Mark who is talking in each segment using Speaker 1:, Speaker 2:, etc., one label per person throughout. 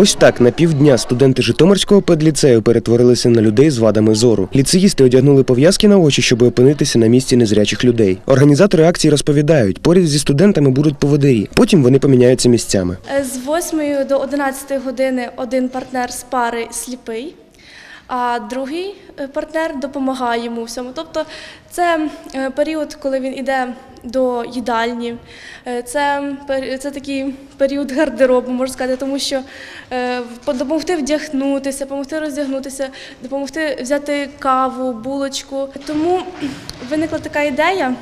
Speaker 1: Ось так на півдня студенти Житомирського педліцею перетворилися на людей з вадами зору. Ліцеїсти одягнули пов'язки на очі, щоб опинитися на місці незрячих людей. Організатори акції розповідають, поряд зі студентами будуть поводирі. Потім вони поміняються місцями.
Speaker 2: З 8 до 11 години один партнер з пари сліпий, а другий е, партнер допомагає йому всьому. Тобто це е, період, коли він йде до їдальні, е, це, це такий період гардеробу, можна сказати, тому що допомогти вдягнутися, допомогти роздягнутися, допомогти взяти каву, булочку. Тому виникла така ідея.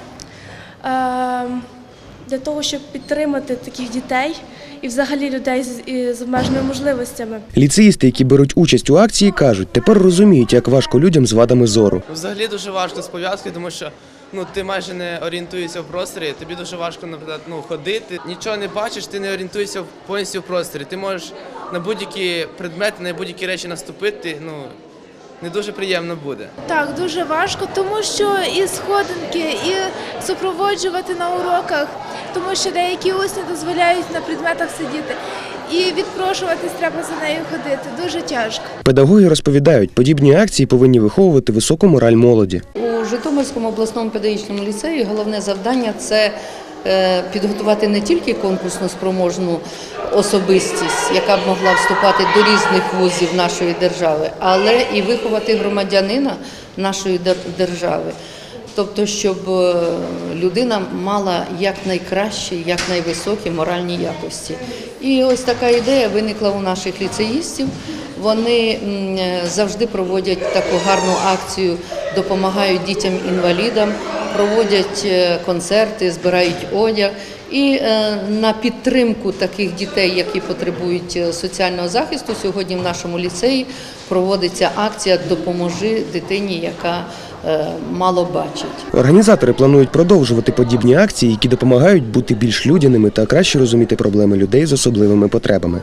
Speaker 2: Для того, щоб підтримати таких дітей і взагалі людей з, з обмеженими можливостями.
Speaker 1: Ліцеїсти, які беруть участь у акції, кажуть, тепер розуміють, як важко людям з вадами зору.
Speaker 3: Взагалі дуже важко з пов'язки, тому що ну ти майже не орієнтуєшся в просторі. Тобі дуже важко, наприклад, ну ходити. Нічого не бачиш, ти не орієнтуєшся в- повністю в просторі. Ти можеш на будь-які предмети, на будь-які речі наступити. Ну не дуже приємно буде.
Speaker 4: Так, дуже важко, тому що і сходинки, і супроводжувати на уроках, тому що деякі усні дозволяють на предметах сидіти. І відпрошуватись треба за нею ходити. Дуже тяжко.
Speaker 1: Педагоги розповідають, подібні акції повинні виховувати високу мораль молоді.
Speaker 5: У Житомирському обласному педагогічному ліцеї головне завдання це е, підготувати не тільки конкурсно спроможну особистість, яка б могла вступати до різних вузів нашої держави, але і виховати громадянина нашої дер- держави. Тобто, щоб е, людина мала якнайкращі, якнайвисокі моральні якості. І ось така ідея виникла у наших ліцеїстів. Вони завжди проводять таку гарну акцію, допомагають дітям-інвалідам, проводять е, концерти, збирають одяг. І е, на підтримку таких дітей, які потребують е, соціального захисту, сьогодні в нашому ліцеї проводиться акція Допоможи дитині, яка мало бачить.
Speaker 1: Організатори планують продовжувати подібні акції, які допомагають бути більш людяними та краще розуміти проблеми людей з особливими потребами.